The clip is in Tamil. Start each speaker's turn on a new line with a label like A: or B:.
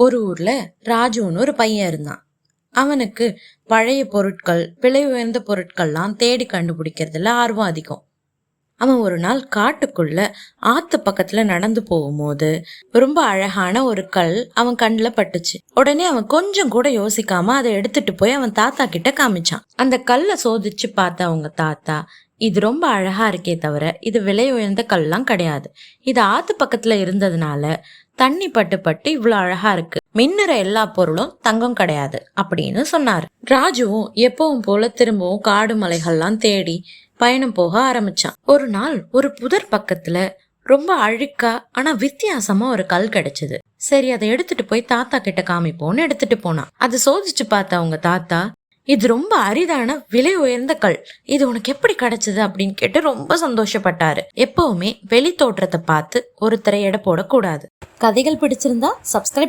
A: ஒரு ஊர்ல ராஜுன்னு ஒரு பையன் இருந்தான். அவனுக்கு பழைய பொருட்கள் விலை உயர்ந்த பொருட்கள்லாம் தேடி கண்டுபிடிக்கிறதுல ஆர்வம் அதிகம். அவன் ஒரு நாள் காட்டுக்குள்ள ஆத்து பக்கத்துல நடந்து போகும்போது ரொம்ப அழகான ஒரு கல் அவன் கண்ணில் பட்டுச்சு. உடனே அவன் கொஞ்சம் கூட யோசிக்காம அதை எடுத்துட்டு போய் அவன் தாத்தா கிட்ட காமிச்சான். அந்த கல்லை சோதிச்சு பார்த்த அவங்க தாத்தா இது ரொம்ப அழகா இருக்கே தவிர இது விலை உயர்ந்த கல்லாம் கிடையாது. இது ஆத்து பக்கத்துல இருந்ததுனால தண்ணி பட்டு பட்டு இவ்வளோ அழகா இருக்கு. மின்னுற எல்லா பொருளும் தங்கம் கிடையாது அப்படின்னு சொன்னார். ராஜுவும் எப்பவும் போல திரும்பவும் காடு மலைகள்லாம் தேடி பயணம் போக ஆரம்பிச்சான். ஒரு நாள் ஒரு புதர் பக்கத்துல ரொம்ப அழுக்கா ஆனா வித்தியாசமா ஒரு கல் கிடைச்சது. சரி அதை எடுத்துட்டு போய் தாத்தா கிட்ட காமிப்போம்னு எடுத்துட்டு போனான். அதை சோதிச்சு பார்த்த அவங்க தாத்தா இது ரொம்ப அரிதான விலை உயர்ந்த கல். இது உனக்கு எப்படி கிடைச்சது அப்படின்னு கேட்டு ரொம்ப சந்தோஷப்பட்டாரு. எப்பவுமே வெளி தோற்றத்தை பார்த்து ஒருத்தரை எடை போடக்கூடாது. கதைகள் பிடிச்சிருந்தா சப்ஸ்கிரைப்